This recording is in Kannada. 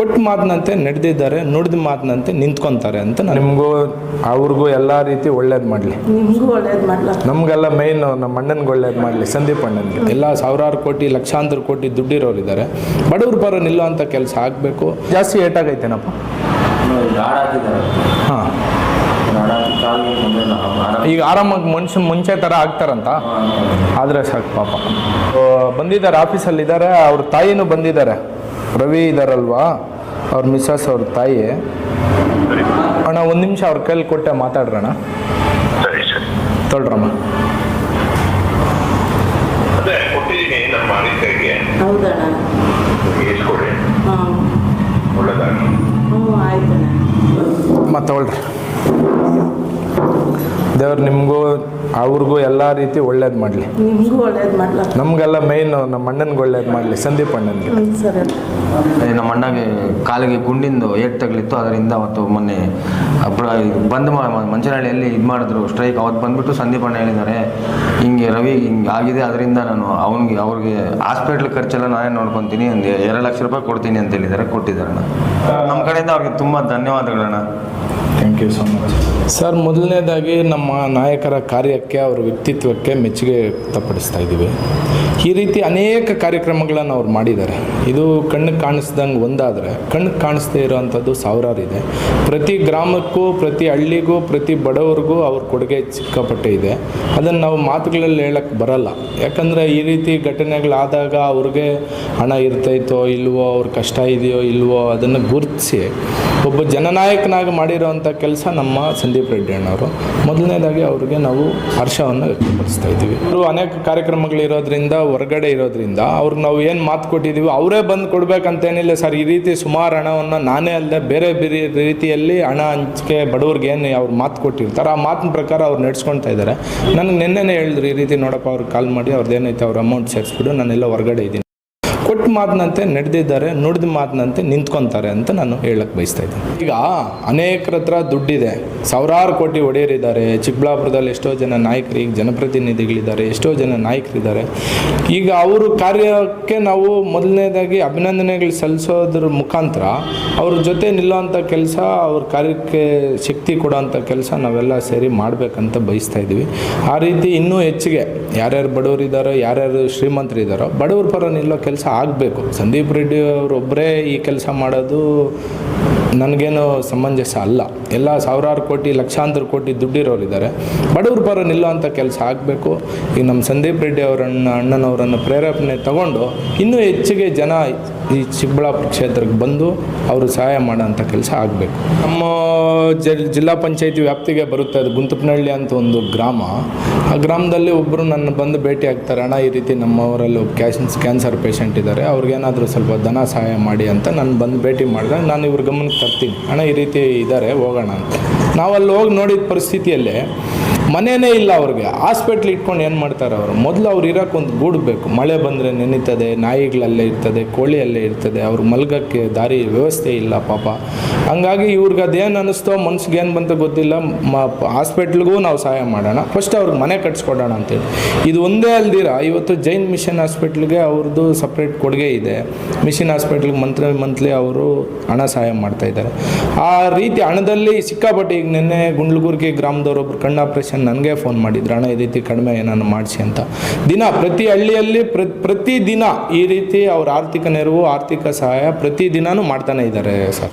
ಕೊಟ್ಟ ಮಾತಿನಂತೆ ನಡೆದಿದ್ದಾರೆ ನುಡಿದ ಮಾತಿನಂತೆ ನಿಂತ್ಕೊಂತಾರೆ ಅಂತ ನಿಮಗೂ ಅವ್ರಿಗೂ ಎಲ್ಲ ರೀತಿ ಒಳ್ಳೇದು ಮಾಡಲಿ. ನಿಮಗೂ ಒಳ್ಳೇದು ಮಾಡ್ಲ? ನಮಗೆಲ್ಲ ಮೈನ್ ನಮ್ಮ ಅಣ್ಣನಿಗೆ ಒಳ್ಳೇದು ಮಾಡಲಿ ಸಂದೀಪ್ ಅಣ್ಣನಿಗೆ. ಎಲ್ಲ ಸಾವಿರಾರು ಕೋಟಿ ಲಕ್ಷಾಂತರ ಕೋಟಿ ದುಡ್ಡಿರೋರು ಇದ್ದಾರೆ ಬಡವ್ರ ಪರ ನಿಲ್ಲುವಂಥ ಕೆಲಸ ಆಗಬೇಕು. ಜಾಸ್ತಿ ಏಟಾಗೈತೇನಪ್ಪ ಹಾಂ. ಈಗ ಆರಾಮಾಗಿ ಮನುಷ್ಯ ಮುಂಚೆ ಥರ ಆಗ್ತಾರಂತ? ಆದರೆ ಸಾಕು ಪಾಪ. ಬಂದಿದ್ದಾರೆ ಆಫೀಸಲ್ಲಿ ಇದ್ದಾರೆ ಅವ್ರ ತಾಯಿನೂ ಬಂದಿದ್ದಾರೆ. ರವಿ ಇದ್ದಾರಲ್ವಾ ಅವ್ರ ಮಿಸ್ಸಸ್ ಅವ್ರ ತಾಯಿ. ಅಣ್ಣ ಒಂದು ನಿಮಿಷ ಅವ್ರ ಕೈಲಿ ಕೊಟ್ಟೆ ಮಾತಾಡ್ರಣ ಸರಿ ಸರಿ. ತೊಳ್ರಮ್ಮ. ಮತ್ತೆ ತೊಗೊಳ್ರಿ ದೇವ್ರು ನಿಮಗೂ ಅವ್ರಿಗೂ ಎಲ್ಲ ರೀತಿ ಒಳ್ಳೇದು ಮಾಡಲಿ. ನಿಮಗೂ ಒಳ್ಳೇದು ಮಾಡ್ಲ? ನಮಗೆಲ್ಲ ಮೇಯ್ನ್ ನಮ್ಮ ಅಣ್ಣನಿಗೆ ಒಳ್ಳೇದು ಮಾಡಲಿ ಸಂದೀಪ್ ಅಣ್ಣನಿಗೆ. ಸರಿ. ನಮ್ಮ ಅಣ್ಣಗೆ ಕಾಲಿಗೆ ಗುಂಡಿಂದು ಏಟ್ ತಗಲಿತ್ತು ಅದರಿಂದ ಅವತ್ತು ಮೊನ್ನೆ ಬಂದ್ ಮಂಚನಹಳ್ಳಿಯಲ್ಲಿ ಇದು ಮಾಡಿದ್ರು ಸ್ಟ್ರೈಕ್. ಅವತ್ತು ಬಂದ್ಬಿಟ್ಟು ಸಂದೀಪ್ ಅಣ್ಣ ಹೇಳಿದ್ದಾರೆ ಹಿಂಗೆ ರವಿ ಹಿಂಗೆ ಆಗಿದೆ ಅದರಿಂದ ನಾನು ಅವ್ನಿಗೆ ಅವ್ರಿಗೆ ಹಾಸ್ಪಿಟ್ಲ್ ಖರ್ಚೆಲ್ಲ ನಾನೇ ನೋಡ್ಕೊತೀನಿ ಒಂದು ಎರಡು ಲಕ್ಷ ರೂಪಾಯಿ ಕೊಡ್ತೀನಿ ಅಂತ ಹೇಳಿದ್ದಾರೆ ಕೊಟ್ಟಿದ್ದಾರೆ ಅಣ್ಣ. ನಮ್ಮ ಕಡೆಯಿಂದ ಅವ್ರಿಗೆ ತುಂಬ ಧನ್ಯವಾದಗಳಣ್ಣ. Thank you so much sir ಮೊದಲನೇದಾಗಿ ನಮ್ಮ ನಾಯಕರ ಕಾರ್ಯಕ್ಕೆ ಅವರ ವ್ಯಕ್ತಿತ್ವಕ್ಕೆ ಮೆಚ್ಚುಗೆ ವ್ಯಕ್ತಪಡಿಸ್ತಾ ಇದ್ದೀವಿ. ಈ ರೀತಿ ಅನೇಕ ಕಾರ್ಯಕ್ರಮಗಳನ್ನು ಅವ್ರು ಮಾಡಿದ್ದಾರೆ. ಇದು ಕಣ್ಣಿಗೆ ಕಾಣಿಸ್ದಂಗೆ ಒಂದಾದರೆ ಕಣ್ಣು ಕಾಣಿಸ್ದೇ ಇರೋವಂಥದ್ದು ಸಾವಿರಾರು ಇದೆ. ಪ್ರತಿ ಗ್ರಾಮಕ್ಕೂ ಪ್ರತಿ ಹಳ್ಳಿಗೂ ಪ್ರತಿ ಬಡವರಿಗೂ ಅವ್ರ ಕೊಡುಗೆ ಚಿಕ್ಕಪಟ್ಟೆ ಇದೆ. ಅದನ್ನು ನಾವು ಮಾತುಗಳಲ್ಲಿ ಹೇಳಕ್ಕೆ ಬರಲ್ಲ. ಯಾಕಂದರೆ ಈ ರೀತಿ ಘಟನೆಗಳಾದಾಗ ಅವ್ರಿಗೆ ಹಣ ಇರ್ತೈತೋ ಇಲ್ವೋ, ಅವ್ರ ಕಷ್ಟ ಇದೆಯೋ ಇಲ್ವೋ ಅದನ್ನು ಗುರುತಿಸಿ ಒಬ್ಬ ಜನನಾಯಕನಾಗಿ ಮಾಡಿರೋವಂಥ ಕೆಲಸ ನಮ್ಮ ಸಂದೀಪ್ ರೆಡ್ಡಿ ಅಣ್ಣವರು. ಮೊದಲನೇದಾಗಿ ಅವ್ರಿಗೆ ನಾವು ಹರ್ಷವನ್ನು ವ್ಯಕ್ತಪಡಿಸ್ತಾ ಇದ್ದೀವಿ. ಅವರು ಅನೇಕ ಕಾರ್ಯಕ್ರಮಗಳಿರೋದ್ರಿಂದ, ಹೊರಗಡೆ ಇರೋದ್ರಿಂದ ಅವ್ರಿಗೆ ನಾವು ಏನು ಮಾತು ಕೊಟ್ಟಿದ್ದೀವಿ ಅವರೇ ಬಂದು ಕೊಡಬೇಕಂತೇನಿಲ್ಲ ಸರ್. ಈ ರೀತಿ ಸುಮಾರು ಹಣವನ್ನು ನಾನೇ ಅಲ್ಲದೆ ಬೇರೆ ಬೇರೆ ರೀತಿಯಲ್ಲಿ ಹಣ ಹಂಚಿಕೆ ಬಡವ್ರಿಗೆ ಏನು ಅವ್ರು ಮಾತು ಕೊಟ್ಟಿರ್ತಾರೆ ಆ ಮಾತಿನ ಪ್ರಕಾರ ಅವ್ರು ನಡೆಸ್ಕೊಳ್ತಾ ಇದ್ದಾರೆ ನನಗೆ ನಿನ್ನೆನೇ ಹೇಳಿದ್ರು ಈ ರೀತಿ ನೋಡಪ್ಪ ಅವ್ರಿಗೆ ಕಾಲ್ ಮಾಡಿ ಅವ್ರದ್ದು ಏನೈತೆ ಅವ್ರ ಅಮೌಂಟ್ ಸೇರಿಸ್ಬಿಡು ನಾನೆಲ್ಲ ಹೊರಗಡೆ ಇದ್ದೀನಿ. ಕೊಟ್ಟ ಮಾತಿನಂತೆ ನಡೆದಿದ್ದಾರೆ, ನುಡಿದ ಮಾತಿನಂತೆ ನಿಂತ್ಕೊಂತಾರೆ ಅಂತ ನಾನು ಹೇಳಕ್ಕೆ ಬಯಸ್ತಾ ಇದ್ದೀನಿ. ಈಗ ಅನೇಕರ ಹತ್ರ ದುಡ್ಡಿದೆ. ಸಾವಿರಾರು ಕೋಟಿ ಒಡೆಯರಿದ್ದಾರೆ. ಚಿಕ್ಕಬಳ್ಳಾಪುರದಲ್ಲಿ ಎಷ್ಟೋ ಜನ ನಾಯಕರು, ಈಗ ಜನಪ್ರತಿನಿಧಿಗಳಿದ್ದಾರೆ, ಎಷ್ಟೋ ಜನ ನಾಯಕರಿದ್ದಾರೆ. ಈಗ ಅವರು ಕಾರ್ಯಕ್ಕೆ ನಾವು ಮೊದಲನೇದಾಗಿ ಅಭಿನಂದನೆಗಳು ಸಲ್ಲಿಸೋದ್ರ ಮುಖಾಂತರ ಅವ್ರ ಜೊತೆ ನಿಲ್ಲುವಂಥ ಕೆಲಸ, ಅವ್ರ ಕಾರ್ಯಕ್ಕೆ ಶಕ್ತಿ ಕೊಡೋವಂಥ ಕೆಲಸ ನಾವೆಲ್ಲ ಸೇರಿ ಮಾಡಬೇಕಂತ ಬಯಸ್ತಾ ಇದ್ದೀವಿ. ಆ ರೀತಿ ಇನ್ನೂ ಹೆಚ್ಚಿಗೆ ಯಾರ್ಯಾರು ಬಡವರಿದ್ದಾರೋ, ಯಾರ್ಯಾರು ಶ್ರೀಮಂತರಿದ್ದಾರೋ, ಬಡವ್ರ ಪರ ನಿಲ್ಲೋ ಕೆಲಸ ಆಗಬೇಕು. ಸಂದೀಪ್ ರೆಡ್ಡಿ ಅವರೊಬ್ಬರೇ ಈ ಕೆಲಸ ಮಾಡೋದು ನನಗೇನು ಸಮಂಜಸ ಅಲ್ಲ. ಎಲ್ಲ ಸಾವಿರಾರು ಕೋಟಿ, ಲಕ್ಷಾಂತರ ಕೋಟಿ ದುಡ್ಡಿರೋರಿದ್ದಾರೆ. ಬಡವ್ರ ಪರ ನಿಲ್ಲುವಂಥ ಕೆಲಸ ಆಗಬೇಕು. ಈಗ ನಮ್ಮ ಸಂದೀಪ್ ರೆಡ್ಡಿ ಅವರನ್ನ, ಅಣ್ಣನವರನ್ನು ಪ್ರೇರೇಪಣೆ ತಗೊಂಡು ಇನ್ನೂ ಹೆಚ್ಚಿಗೆ ಜನ ಈ ಚಿಕ್ಕಬಳ್ಳಾಪುರ ಕ್ಷೇತ್ರಕ್ಕೆ ಬಂದು ಅವರು ಸಹಾಯ ಮಾಡೋಂಥ ಕೆಲಸ ಆಗಬೇಕು. ನಮ್ಮ ಜಿಲ್ಲಾ ಪಂಚಾಯತಿ ವ್ಯಾಪ್ತಿಗೆ ಬರುತ್ತೆ ಅದು ಗುಂತಪ್ಪನಹಳ್ಳಿ ಅಂತ ಒಂದು ಗ್ರಾಮ. ಆ ಗ್ರಾಮದಲ್ಲಿ ಒಬ್ಬರು ನನ್ನ ಬಂದು ಭೇಟಿ ಆಗ್ತಾರೆ, ಅಣ್ಣ, ಈ ರೀತಿ ನಮ್ಮವರಲ್ಲಿ ಕ್ಯಾನ್ಸರ್ ಪೇಷಂಟ್ ಇದ್ದಾರೆ. ಅವ್ರಿಗೇನಾದರೂ ಸ್ವಲ್ಪ ಧನ ಸಹಾಯ ಮಾಡಿ ಅಂತ ನಾನು ಬಂದು ಭೇಟಿ ಮಾಡಿದಾಗ ನಾನು ಇವ್ರ ಗಮನಕ್ಕೆ ತರ್ತೀನಿ. ಅಣ್ಣ ಈ ರೀತಿ ಇದ್ದಾರೆ ಹೋಗೋಣ ಅಂತ. ನಾವಲ್ಲಿ ಹೋಗಿ ನೋಡಿದ ಪರಿಸ್ಥಿತಿಯಲ್ಲಿ ಮನೆಯೇ ಇಲ್ಲ ಅವ್ರಿಗೆ. ಹಾಸ್ಪಿಟ್ಲ್ ಇಟ್ಕೊಂಡು ಏನು ಮಾಡ್ತಾರೆ ಅವರು? ಮೊದಲು ಅವ್ರು ಇರೋಕೆ ಒಂದು ಗೂಡು ಬೇಕು. ಮಳೆ ಬಂದರೆ ನೆನೀತದೆ, ನಾಯಿಗಳಲ್ಲೇ ಇರ್ತದೆ ಕೋಳಿ ಅಲ್ಲೇ ಇರ್ತದೆ, ಅವ್ರು ಮಲ್ಗೋಕ್ಕೆ ದಾರಿ ವ್ಯವಸ್ಥೆ ಇಲ್ಲ ಪಾಪ. ಹಂಗಾಗಿ ಇವ್ರಿಗೆ ಅದೇನು ಅನ್ನಿಸ್ತೋ ಮನ್ಸಿಗೆ ಏನು ಬಂತ ಗೊತ್ತಿಲ್ಲ, ಮ, ಹಾಸ್ಪಿಟ್ಲ್ಗೂ ನಾವು ಸಹಾಯ ಮಾಡೋಣ. ಫಸ್ಟ್ ಅವ್ರಿಗೆ ಮನೆ ಕಟ್ಸ್ಕೊಡೋಣ ಅಂತೇಳಿ. ಇದು ಒಂದೇ ಅಲ್ದಿರ, ಇವತ್ತು ಜೈನ್ ಮಿಷನ್ ಹಾಸ್ಪಿಟ್ಲ್ಗೆ ಅವ್ರದ್ದು ಸಪ್ರೇಟ್ ಕೊಡುಗೆ ಇದೆ. ಮಿಷನ್ ಹಾಸ್ಪಿಟ್ಲ್ಗೆ ಮಂತ್ಲಿ ಮಂತ್ಲಿ ಅವರು ಹಣ ಸಹಾಯ ಮಾಡ್ತಾ ಇದ್ದಾರೆ. ಆ ರೀತಿ ಹಣದಲ್ಲಿ ಸಿಕ್ಕಾಪಟ್ಟೆ ನಿನ್ನೆ ಗುಂಡ್ಲುಗುರ್ಗಿ ಗ್ರಾಮದವರೊಬ್ರು ಕಣ್ಣ ಆಪ್ರೇಷನ್ ನನಗೆ ಫೋನ್ ಮಾಡಿದ್ರು. ಹಣ ಈ ರೀತಿ ಕಡಿಮೆ ಏನಾದ್ರು ಮಾಡಿಸಿ ಅಂತ. ದಿನ, ಪ್ರತಿ ಹಳ್ಳಿಯಲ್ಲಿ ಪ್ರ, ಪ್ರತಿ ದಿನ ಈ ರೀತಿ ಅವ್ರ ಆರ್ಥಿಕ ನೆರವು, ಆರ್ಥಿಕ ಸಹಾಯ ಪ್ರತಿ ದಿನಾನು ಮಾಡ್ತಾನೆ ಇದ್ದಾರೆ ಸರ್.